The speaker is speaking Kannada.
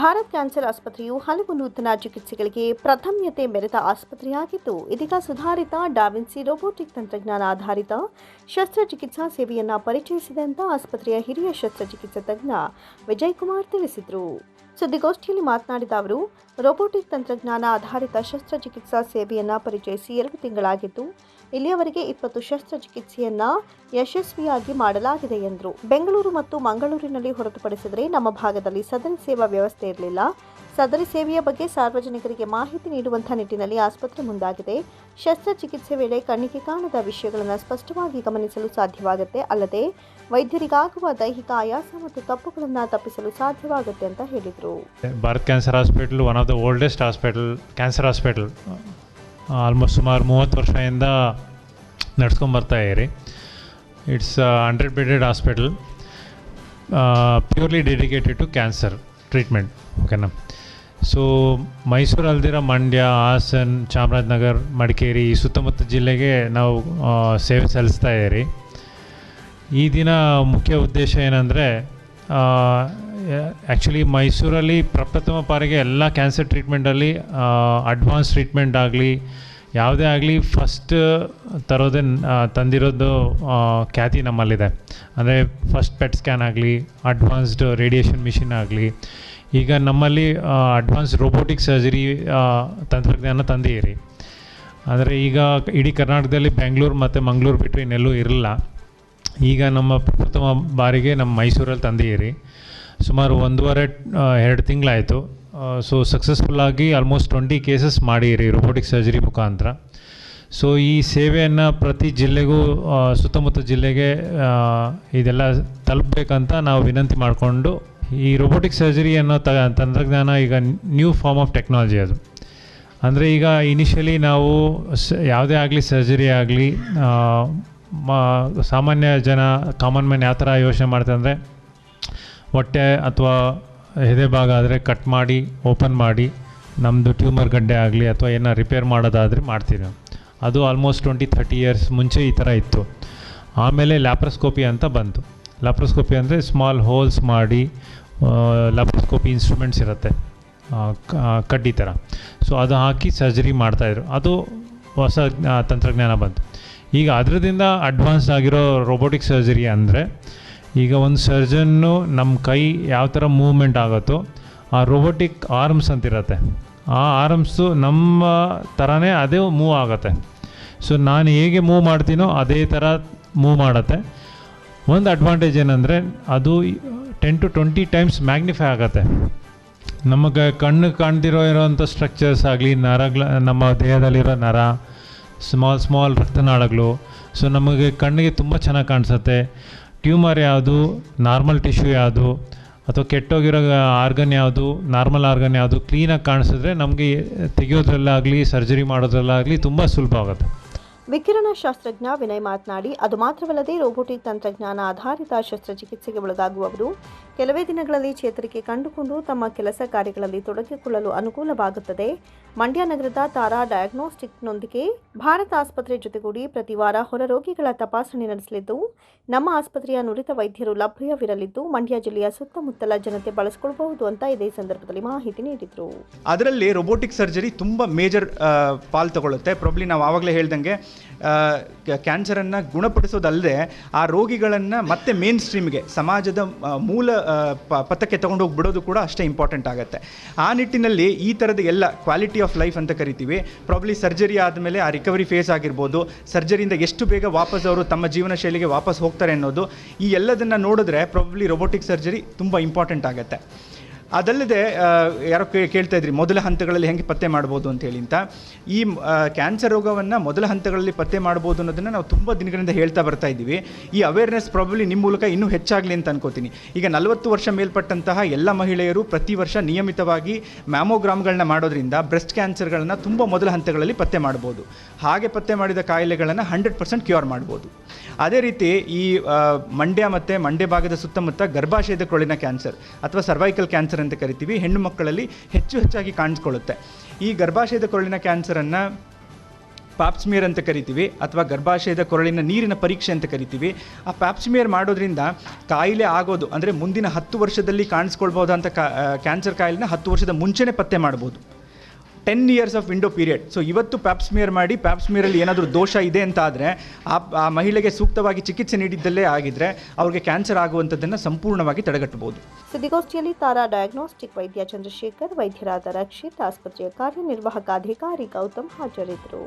ಭಾರತ್ ಕ್ಯಾನ್ಸರ್ ಆಸ್ಪತ್ರೆಯು ಹಲವು ನೂತನ ಚಿಕಿತ್ಸೆಗಳಿಗೆ ಪ್ರಥಮ್ಯತೆ ಮೆರೆದ ಆಸ್ಪತ್ರೆಯಾಗಿದ್ದು, ಇದೀಗ ಸುಧಾರಿತ ಡಾವಿನ್ಸಿ ರೋಬೋಟಿಕ್ ತಂತ್ರಜ್ಞಾನ ಆಧಾರಿತ ಶಸ್ತ್ರಚಿಕಿತ್ಸಾ ಸೇವೆಯನ್ನು ಪರಿಚಯಿಸಿದೆ ಅಂತ ಆಸ್ಪತ್ರೆಯ ಹಿರಿಯ ಶಸ್ತ್ರಚಿಕಿತ್ಸಾ ತಜ್ಞ ವಿಜಯ್ ಕುಮಾರ್ ತಿಳಿಸಿದರು. ಸುದ್ದಿಗೋಷ್ಠಿಯಲ್ಲಿ ಮಾತನಾಡಿದ ಅವರು, ರೋಬೋಟಿಕ್ ತಂತ್ರಜ್ಞಾನ ಆಧಾರಿತ ಶಸ್ತ್ರಚಿಕಿತ್ಸಾ ಸೇವೆಯನ್ನು ಪರಿಚಯಿಸಿ ಎರಡು ತಿಂಗಳಾಗಿದ್ದು, ಇಲ್ಲಿಯವರೆಗೆ ಇಪ್ಪತ್ತು ಶಸ್ತ್ರಚಿಕಿತ್ಸೆಯನ್ನು ಯಶಸ್ವಿಯಾಗಿ ಮಾಡಲಾಗಿದೆ ಎಂದರು. ಬೆಂಗಳೂರು ಮತ್ತು ಮಂಗಳೂರಿನಲ್ಲಿ ಹೊರತುಪಡಿಸಿದರೆ ನಮ್ಮ ಭಾಗದಲ್ಲಿ ಸದನ ಸೇವಾ ವ್ಯವಸ್ಥೆ ಇರಲಿಲ್ಲ. ಸದರಿ ಸೇವೆಯ ಬಗ್ಗೆ ಸಾರ್ವಜನಿಕರಿಗೆ ಮಾಹಿತಿ ನೀಡುವಂಥ ನಿಟ್ಟಿನಲ್ಲಿ ಆಸ್ಪತ್ರೆ ಮುಂದಾಗಿದೆ. ಶಸ್ತ್ರಚಿಕಿತ್ಸೆ ವೇಳೆ ಕಣ್ಣಿಗೆ ಕಾಣದ ವಿಷಯಗಳನ್ನು ಸ್ಪಷ್ಟವಾಗಿ ಗಮನಿಸಲು ಸಾಧ್ಯವಾಗುತ್ತೆ. ಅಲ್ಲದೆ ವೈದ್ಯರಿಗಾಗುವ ದೈಹಿಕ ಆಯಾಸ ಮತ್ತು ತಪ್ಪುಗಳನ್ನು ತಪ್ಪಿಸಲು ಸಾಧ್ಯವಾಗುತ್ತೆ ಅಂತ ಹೇಳಿದರು. Bharath cancer hospital one of the oldest hospital cancer hospital. Almost ಸುಮಾರು ಮೂವತ್ತು ವರ್ಷದಿಂದ ನಡ್ಸ್ಕೊಂಬರ್ತಾ ಇರಿ it's hundred bedded hospital purely dedicated to cancer treatment ಓಕೆನಾ ಸೊ ಮೈಸೂರು ಅಲ್ದಿರ ಮಂಡ್ಯ ಹಾಸನ್ ಚಾಮರಾಜನಗರ ಮಡಿಕೇರಿ ಈ ಸುತ್ತಮುತ್ತ ಜಿಲ್ಲೆಗೆ ನಾವು ಸೇವೆ ಸಲ್ಲಿಸ್ತಾ ಇದ್ದೀರಿ. ಈ ದಿನ ಮುಖ್ಯ ಉದ್ದೇಶ ಏನಂದರೆ ಆ್ಯಕ್ಚುಲಿ ಮೈಸೂರಲ್ಲಿ ಪ್ರಪ್ರಥಮ ಪಾರಿಗೆ ಎಲ್ಲ ಕ್ಯಾನ್ಸರ್ ಟ್ರೀಟ್ಮೆಂಟಲ್ಲಿ ಅಡ್ವಾನ್ಸ್ ಟ್ರೀಟ್ಮೆಂಟ್ ಆಗಲಿ, ಯಾವುದೇ ಆಗಲಿ ಫಸ್ಟ್ ತರೋದೇ ತಂದಿರೋದು ಖ್ಯಾತಿ ನಮ್ಮಲ್ಲಿದೆ. ಅಂದರೆ ಫಸ್ಟ್ ಪೆಟ್ ಸ್ಕ್ಯಾನ್ ಆಗಲಿ ಅಡ್ವಾನ್ಸ್ಡ್ ರೇಡಿಯೇಷನ್ ಮಿಷಿನ್ ಆಗಲಿ ಈಗ ನಮ್ಮಲ್ಲಿ ಅಡ್ವಾನ್ಸ್ ರೋಬೋಟಿಕ್ ಸರ್ಜರಿ ತಂತ್ರಜ್ಞಾನ ತಂದಿರಿ ಆದರೆ ಈಗ ಇಡೀ ಕರ್ನಾಟಕದಲ್ಲಿ ಬೆಂಗಳೂರು ಮತ್ತು ಮಂಗಳೂರು ಬಿಟ್ಟರೆ ಇನ್ನೆಲ್ಲೂ ಇರಲ್ಲ. ಈಗ ನಮ್ಮ ಪ್ರಥಮ ಬಾರಿಗೆ ನಮ್ಮ ಮೈಸೂರಲ್ಲಿ ತಂದಿರಿ ಸುಮಾರು ಒಂದೂವರೆ ಎರಡು ತಿಂಗಳಾಯಿತು. ಸೊ ಸಕ್ಸಸ್ಫುಲ್ಲಾಗಿ ಆಲ್ಮೋಸ್ಟ್ ಟ್ವೆಂಟಿ ಕೇಸಸ್ ಮಾಡಿರಿ ರೋಬೋಟಿಕ್ ಸರ್ಜರಿ ಮುಖಾಂತರ. ಸೊ ಈ ಸೇವೆಯನ್ನು ಪ್ರತಿ ಜಿಲ್ಲೆಗೂ ಸುತ್ತಮುತ್ತ ಜಿಲ್ಲೆಗೆ ಇದೆಲ್ಲ ತಲುಪಬೇಕಂತ ನಾವು ವಿನಂತಿ ಮಾಡಿಕೊಂಡು ಈ ರೋಬೋಟಿಕ್ ಸರ್ಜರಿ ಅನ್ನೋ ತ, ತಂತ್ರಜ್ಞಾನ ಈಗ ನ್ಯೂ ಫಾರ್ಮ್ ಆಫ್ ಟೆಕ್ನಾಲಜಿ ಅದು. ಅಂದರೆ ಈಗ ಇನಿಷಿಯಲಿ ನಾವು ಸ, ಯಾವುದೇ ಆಗಲಿ ಸರ್ಜರಿ ಆಗಲಿ ಮ, ಸಾಮಾನ್ಯ ಜನ ಕಾಮನ್ ಮ್ಯಾನ್ ಯಾವ ಥರ ಯೋಚನೆ ಮಾಡ್ತಾರೆ ಅಂದರೆ ಹೊಟ್ಟೆ ಅಥವಾ ಎದೆ ಭಾಗ ಆದರೆ ಕಟ್ ಮಾಡಿ ಓಪನ್ ಮಾಡಿ ನಮ್ಮದು ಟ್ಯೂಮರ್ ಗಡ್ಡೆ ಆಗಲಿ ಅಥವಾ ಏನೋ ರಿಪೇರ್ ಮಾಡೋದಾದರೆ ಮಾಡ್ತೀವಿ ಅದು ಆಲ್ಮೋಸ್ಟ್ ಟ್ವೆಂಟಿ ಥರ್ಟಿ ಇಯರ್ಸ್ ಮುಂಚೆ ಈ ಥರ ಇತ್ತು. ಆಮೇಲೆ ಲ್ಯಾಪ್ರಸ್ಕೋಪಿ ಅಂತ ಬಂತು. ಲ್ಯಾಪ್ರೋಸ್ಕೋಪಿ ಅಂದರೆ ಸ್ಮಾಲ್ ಹೋಲ್ಸ್ ಮಾಡಿ ಲ್ಯಾಪ್ರೋಸ್ಕೋಪಿ ಇನ್ಸ್ಟ್ರೂಮೆಂಟ್ಸ್ ಇರುತ್ತೆ. ಕಡ್ಡಿ ಥರ ಸೊ ಅದು ಹಾಕಿ ಸರ್ಜರಿ ಮಾಡ್ತಾಯಿದ್ರು ಅದು ಹೊಸ ತಂತ್ರಜ್ಞಾನ ಬಂತು. ಈಗ ಅದರದಿಂದ ಅಡ್ವಾನ್ಸ್ ಆಗಿರೋ ರೋಬೋಟಿಕ್ ಸರ್ಜರಿ ಅಂದರೆ, ಈಗ ಒಂದು ಸರ್ಜನ್ನು ನಮ್ಮ ಕೈ ಯಾವ ಥರ ಮೂವ್ಮೆಂಟ್ ಆಗುತ್ತೋ, ಆ ರೋಬೋಟಿಕ್ ಆರ್ಮ್ಸ್ ಅಂತಿರತ್ತೆ ಆ ಆರ್ಮ್ಸು ನಮ್ಮ ಥರನೇ ಅದೇ ಮೂವ್ ಆಗುತ್ತೆ. ಸೊ ನಾನು ಹೇಗೆ ಮೂವ್ ಮಾಡ್ತೀನೋ ಅದೇ ಥರ ಮೂವ್ ಮಾಡುತ್ತೆ. ಒಂದು ಅಡ್ವಾಂಟೇಜ್ ಏನಂದರೆ ಅದು ten to twenty times magnify ಆಗುತ್ತೆ. ನಮಗೆ ಕಣ್ಣು ಕಾಣ್ದಿರೋ ಇರೋವಂಥ ಸ್ಟ್ರಕ್ಚರ್ಸ್ ಆಗಲಿ ನರಗಳ ನಮ್ಮ ದೇಹದಲ್ಲಿರೋ ನರ ಸ್ಮಾಲ್ ಸ್ಮಾಲ್ ರಕ್ತನಾಳಗಳು ಸೊ ನಮಗೆ ಕಣ್ಣಿಗೆ ತುಂಬ ಚೆನ್ನಾಗಿ ಕಾಣಿಸುತ್ತೆ. ಟ್ಯೂಮರ್ ಯಾವುದು? ನಾರ್ಮಲ್ ಟಿಶ್ಯೂ ಯಾವುದು? ಅಥವಾ ಕೆಟ್ಟೋಗಿರೋ ಆರ್ಗನ್ ಯಾವುದು? ನಾರ್ಮಲ್ ಆರ್ಗನ್ ಯಾವುದು? ಕ್ಲೀನಾಗಿ ಕಾಣಿಸಿದ್ರೆ ನಮಗೆ ತೆಗೆಯೋದ್ರಲ್ಲಾಗಲಿ ಸರ್ಜರಿ ಮಾಡೋದ್ರಲ್ಲಾಗಲಿ ತುಂಬ ಸುಲಭ ಆಗುತ್ತೆ. ವಿಕಿರಣ ಶಾಸ್ತ್ರಜ್ಞ ವಿನಯ್ ಮಾತನಾಡಿ, ಅದು ಮಾತ್ರವಲ್ಲದೆ ರೋಬೋಟಿಕ್ ತಂತ್ರಜ್ಞಾನ ಆಧಾರಿತ ಶಸ್ತ್ರಚಿಕಿತ್ಸೆಗೆ ಒಳಗಾಗುವವರು ಕೆಲವೇ ದಿನಗಳಲ್ಲಿ ಚೇತರಿಕೆ ಕಂಡುಕೊಂಡು ತಮ್ಮ ಕೆಲಸ ಕಾರ್ಯಗಳಲ್ಲಿ ತೊಡಗಿಕೊಳ್ಳಲು ಅನುಕೂಲವಾಗುತ್ತದೆ. ಮಂಡ್ಯ ನಗರದ ತಾರಾ ಡಯಾಗ್ನೋಸ್ಟಿಕ್ನೊಂದಿಗೆ ಭಾರತ ಆಸ್ಪತ್ರೆ ಜೊತೆಗೂಡಿ ಪ್ರತಿ ವಾರ ಹೊರ ರೋಗಿಗಳ ತಪಾಸಣೆ ನಡೆಸಲಿದ್ದು, ನಮ್ಮ ಆಸ್ಪತ್ರೆಯ ನುರಿತ ವೈದ್ಯರು ಲಭ್ಯವಿರಲಿದ್ದು, ಮಂಡ್ಯ ಜಿಲ್ಲೆಯ ಸುತ್ತಮುತ್ತಲ ಜನತೆ ಬಳಸಿಕೊಳ್ಳಬಹುದು ಅಂತ ಇದೇ ಸಂದರ್ಭದಲ್ಲಿ ಮಾಹಿತಿ ನೀಡಿದರು. ಅದರಲ್ಲಿ ರೋಬೋಟಿಕ್ ಸರ್ಜರಿ ತುಂಬ ಮೇಜರ್ ಪಾಲ್ ತಗೊಳ್ಳುತ್ತೆ. ಪ್ರಾಬ್ಲಿ ನಾವು ಆವಾಗಲೇ ಹೇಳ್ದಂಗೆ ಕ್ಯಾನ್ಸರನ್ನು ಗುಣಪಡಿಸೋದಲ್ಲದೆ ಆ ರೋಗಿಗಳನ್ನು ಮತ್ತೆ ಮೇನ್ ಸ್ಟ್ರೀಮ್ಗೆ ಸಮಾಜದ ಮೂಲ ಪಥಕ್ಕೆ ತಗೊಂಡೋಗಿ ಬಿಡೋದು ಕೂಡ ಅಷ್ಟೇ ಇಂಪಾರ್ಟೆಂಟ್ ಆಗುತ್ತೆ. ಆ ನಿಟ್ಟಿನಲ್ಲಿ ಈ ಥರದ ಎಲ್ಲ ಕ್ವಾಲಿಟಿ ಆಫ್ ಲೈಫ್ ಅಂತ ಕರಿತೀವಿ. ಪ್ರಾಬ್ಲಿ ಸರ್ಜರಿ ಆದಮೇಲೆ ಆ ರಿಕವರಿ ಫೇಸ್ ಆಗಿರ್ಬೋದು. ಸರ್ಜರಿಯಿಂದ ಎಷ್ಟು ಬೇಗ ವಾಪಸ್ ಅವರು ತಮ್ಮ ಜೀವನ ಶೈಲಿಗೆ ವಾಪಸ್ ಹೋಗ್ತಾರೆ ಅನ್ನೋದು, ಈ ಎಲ್ಲದನ್ನು ನೋಡಿದ್ರೆ ಪ್ರಾಬ್ಲಿ ರೊಬೋಟಿಕ್ ಸರ್ಜರಿ ತುಂಬ ಇಂಪಾರ್ಟೆಂಟ್ ಆಗುತ್ತೆ. ಅದಲ್ಲದೆ ಯಾರೋ ಕೇ- ಕೇಳ್ತಾ ಇದ್ರಿ, ಮೊದಲ ಹಂತಗಳಲ್ಲಿ ಹೆಂಗೆ ಪತ್ತೆ ಮಾಡ್ಬೋದು ಅಂತ ಹೇಳಿ ಅಂತ. ಈ ಕ್ಯಾನ್ಸರ್ ರೋಗವನ್ನು ಮೊದಲ ಹಂತಗಳಲ್ಲಿ ಪತ್ತೆ ಮಾಡ್ಬೋದು ಅನ್ನೋದನ್ನು ನಾವು ತುಂಬ ದಿನಗಳಿಂದ ಹೇಳ್ತಾ ಬರ್ತಾ ಇದ್ದೀವಿ. ಈ ಅವೇರ್ನೆಸ್ ಪ್ರಾಬ್ಲಿ ನಿಮ್ಮ ಮೂಲಕ ಇನ್ನೂ ಹೆಚ್ಚಾಗಲಿ ಅಂತ ಅನ್ಕೋತೀನಿ. ಈಗ ನಲವತ್ತು ವರ್ಷ ಮೇಲ್ಪಟ್ಟಂತಹ ಎಲ್ಲ ಮಹಿಳೆಯರು ಪ್ರತಿ ವರ್ಷ ನಿಯಮಿತವಾಗಿ ಮ್ಯಾಮೋಗ್ರಾಮ್ಗಳನ್ನ ಮಾಡೋದ್ರಿಂದ ಬ್ರೆಸ್ಟ್ ಕ್ಯಾನ್ಸರ್ಗಳನ್ನು ತುಂಬ ಮೊದಲ ಹಂತಗಳಲ್ಲಿ ಪತ್ತೆ ಮಾಡ್ಬೋದು. ಹಾಗೆ ಪತ್ತೆ ಮಾಡಿದ ಕಾಯಿಲೆಗಳನ್ನು ಹಂಡ್ರೆಡ್ ಪರ್ಸೆಂಟ್ ಕ್ಯೂರ್ ಮಾಡ್ಬೋದು. ಅದೇ ರೀತಿ ಈ ಮಂಡ್ಯ ಮತ್ತು ಮಂಡ್ಯ ಭಾಗದ ಸುತ್ತಮುತ್ತ ಗರ್ಭಾಶಯದ ಕೊಳಿನ ಕ್ಯಾನ್ಸರ್ ಅಥವಾ ಸರ್ವೈಕಲ್ ಕ್ಯಾನ್ಸರ್ ಅಂತ ಕರಿತೀವಿ. ಹೆಣ್ಣು ಮಕ್ಕಳಲ್ಲಿ ಹೆಚ್ಚು ಹೆಚ್ಚಾಗಿ ಕಾಣಿಸ್ಕೊಳ್ಳುತ್ತೆ. ಈ ಗರ್ಭಾಶಯದ ಕೊರಳಿನ ಕ್ಯಾನ್ಸರನ್ನು ಪ್ಯಾಪ್ಸ್ಮಿಯರ್ ಅಂತ ಕರಿತೀವಿ ಅಥವಾ ಗರ್ಭಾಶಯದ ಕೊರಳಿನ ನೀರಿನ ಪರೀಕ್ಷೆ ಅಂತ ಕರಿತೀವಿ. ಆ ಪ್ಯಾಪ್ಸ್ಮಿಯರ್ ಮಾಡೋದ್ರಿಂದ ಕಾಯಿಲೆ ಆಗೋದು ಅಂದರೆ ಮುಂದಿನ ಹತ್ತು ವರ್ಷದಲ್ಲಿ ಕಾಣಿಸ್ಕೊಳ್ಬೋದಂಥ ಕ್ಯಾನ್ಸರ್ ಕಾಯಿಲೆನ ಹತ್ತು ವರ್ಷದ ಮುಂಚೆನೇ ಪತ್ತೆ ಮಾಡ್ಬೋದು. Ten years of window period so ಇವತ್ತು ಪ್ಯಾಪ್ಸ್ಮಿಯರ್ ಮಾಡಿ ಪ್ಯಾಪ್ಸ್ಮಿಯರಲ್ಲಿ ಏನಾದರೂ ದೋಷ ಇದೆ ಅಂತ ಆದರೆ ಆ ಮಹಿಳೆಗೆ ಸೂಕ್ತವಾಗಿ ಚಿಕಿತ್ಸೆ ನೀಡಿದ್ದಲ್ಲೇ ಆಗಿದ್ರೆ ಅವ್ರಿಗೆ ಕ್ಯಾನ್ಸರ್ ಆಗುವಂಥದ್ದನ್ನು ಸಂಪೂರ್ಣವಾಗಿ ತಡೆಗಟ್ಟಬಹುದು. ಸುದ್ದಿಗೋಷ್ಠಿಯಲ್ಲಿ ತಾರಾ ಡಯಾಗ್ನೋಸ್ಟಿಕ್ ವೈದ್ಯ ಚಂದ್ರಶೇಖರ್, ವೈದ್ಯರಾದ ರಕ್ಷಿತ್, ಆಸ್ಪತ್ರೆಯ ಕಾರ್ಯನಿರ್ವಾಹಕ ಅಧಿಕಾರಿ ಗೌತಮ್ ಹಾಜರಿದ್ದರು.